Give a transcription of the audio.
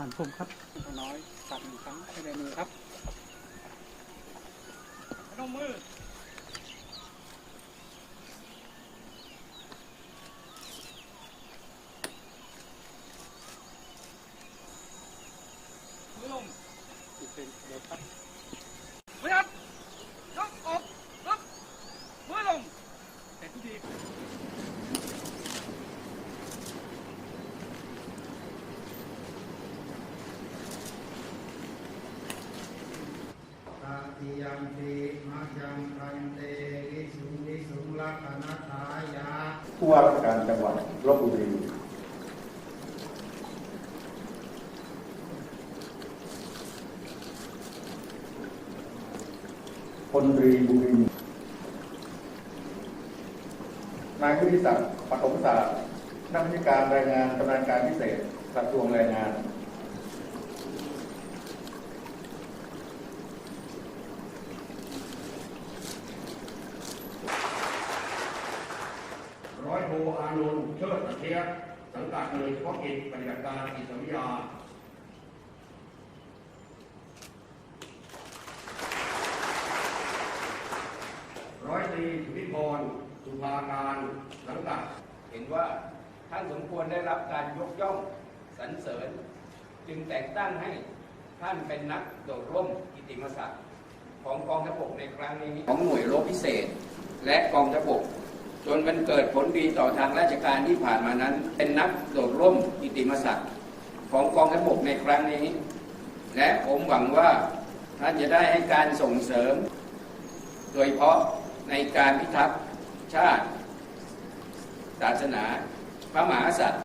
ผ่านพุ่มครับน้อยปัดหนึ่งครั้งให้ในมือครับพนมมือมือลงอีกเป็นเดี๋ยวครับไมือครับยกออกยกมือลงแต่ทุกที ตาติยัมปิมัจยังพันเตวิสุงวิสุงลักขณทายาผู้ว่าราชการจังหวัดลบบุรีพลรีบุรินายวุฒิศักดิ์ปฐมศาสตร์นักวิชาการรายงานชำนาญการพิเศษกระทรวงแรงงาน ร้อยโทอานนท์เชิดตะเทียสังกัดหน่วยเฉพาะกิจปฏิบัติการจิตวิยาร้อยตรีสุธิพรสุภาการสังกัดเห็นว่าท่านสมควรได้รับการยกย่องสรรเสริญ จึงแต่งตั้งให้ท่านเป็นนักโดดร่มกิตติมศักดิ์ของกองทัพบกในครั้งนี้ของหน่วยรบพิเศษ และกองทัพบก จนมันเกิดผลดีต่อทางราชการที่ผ่านมานั้น เป็นนักโดดร่มกิติมศักดิ์ของกองทัพบกในครั้งนี้ และผมหวังว่าท่านจะได้ให้การส่งเสริม โดยเฉพาะในการพิทักษ์ชาติ ศาสนา พระมหากษัตริย์